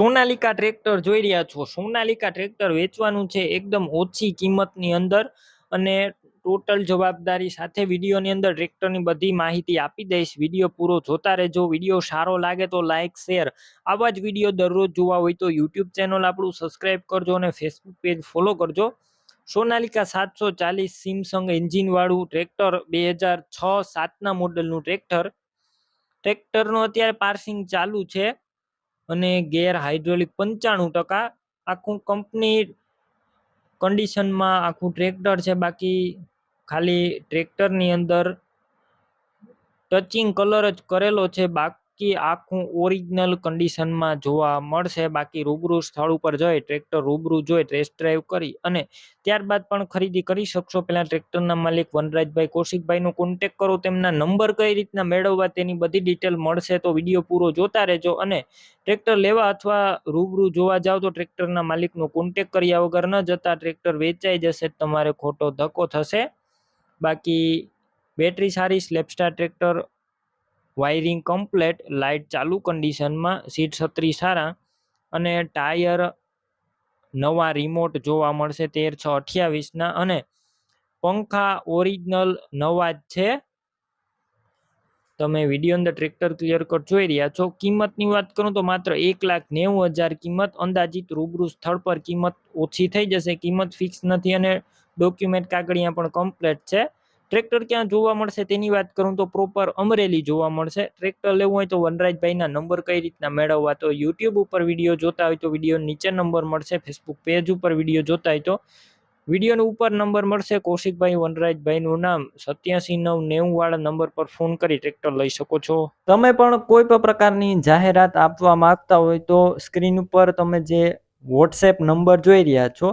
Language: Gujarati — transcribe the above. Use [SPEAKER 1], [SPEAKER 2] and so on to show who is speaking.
[SPEAKER 1] સોનાલિકા ટ્રેક્ટર જોઈ રહ્યા છો. સોનાલિકા ટ્રેક્ટર વેચવાનું છે એકદમ ઓછી કિંમતની અંદર અને ટોટલ જવાબદારી સાથે વિડીયોની અંદર ટ્રેક્ટરની બધી માહિતી આપી દઈશ. વીડિયો પૂરો જોતા રહેજો. વીડિયો સારો લાગે તો લાઇક શેર. આવા જ વીડિયો દરરોજ જોવા હોય તો યુટ્યુબ ચેનલ આપણું સબસ્ક્રાઈબ કરજો અને ફેસબુક પેજ ફોલો કરજો. સોનાલિકા સાતસો ચાલીસ સિમસંગ એન્જિનવાળું ટ્રેક્ટર બે હજાર છ સાતના મોડલનું ટ્રેક્ટર. ટ્રેક્ટરનું અત્યારે પાર્સિંગ ચાલુ છે. અને ગેર હાઇડ્રોલિક પંચાણું ટકા આખું કંપની કન્ડિશનમાં આખું ટ્રેક્ટર છે. બાકી ખાલી ટ્રેક્ટરની અંદર ટચિંગ કલર જ કરેલો છે. બાકી આખું ઓરિજિનલ કન્ડિશનમાં જોવા મળશે. બાકી રૂબરૂ સ્થળ ઉપર જઈ ટ્રેક્ટર રૂબરૂ જોઈ ટેસ્ટ ડ્રાઈવ કરી અને ત્યારબાદ પણ ખરીદી કરી શકશો. પહેલાં ટ્રેક્ટરના માલિક વનરાજભાઈ કૌશિકભાઈનો કોન્ટેક કરો, તેમના નંબર કઈ રીતના મેળવવા તેની બધી ડિટેલ મળશે તો વીડિયો પૂરો જોતા રહેજો અને ટ્રેક્ટર લેવા અથવા રૂબરૂ જોવા જાઓ તો ટ્રેક્ટરના માલિકનો કોન્ટેક કર્યા વગર ન જતા ટ્રેક્ટર વેચાઈ જશે, તમારે ખોટો ધક્કો થશે. બાકી બેટરી સારી સ્લેપસ્ટાર ટ્રેક્ટર વાયરિંગ કમ્પ્લેટ, લાઇટ ચાલુ કન્ડિશનમાં, સીટ છત્રી સારા અને ટાયર નવા રિમોટ જોવા મળશે તેર છ અઠ્યાવીસના અને પંખા ઓરિજિનલ નવા જ છે. તમે વીડિયો અંદર ટ્રેક્ટર ક્લિયર કટ જોઈ રહ્યા છો. કિંમતની વાત કરું તો માત્ર એક લાખ નેવું હજાર કિંમત, અંદાજિત રૂબરૂ સ્થળ પર કિંમત ઓછી થઈ જશે. કિંમત ફિક્સ નથી અને ડોક્યુમેન્ટ કાગળિયા પણ કમ્પ્લેટ છે. ટ્રેક્ટર ક્યાં જોવા મળશે તેની વાત કરું તો પ્રોપર અમરેલી જોવા મળશે. ટ્રેક્ટર લેવું હોય તો વનરાજભાઈના નંબર કઈ રીતના મેળવવા તો યુટ્યુબ ઉપર વીડિયો જોતા હોય તો વીડિયો નીચે નંબર મળશે ફેસબુક પેજ ઉપર વીડિયો જોતા હોય તો વિડીયોનો ઉપર નંબર મળશે. કૌશિકભાઈ વનરાજભાઈનું નામ સત્યાસી નવ નેવું વાળા નંબર પર ફોન કરી ટ્રેક્ટર લઈ શકો છો. તમે પણ કોઈ પણ પ્રકારની જાહેરાત આપવા માંગતા હોય તો સ્ક્રીન ઉપર તમે જે વોટ્સએપ નંબર જોઈ રહ્યા છો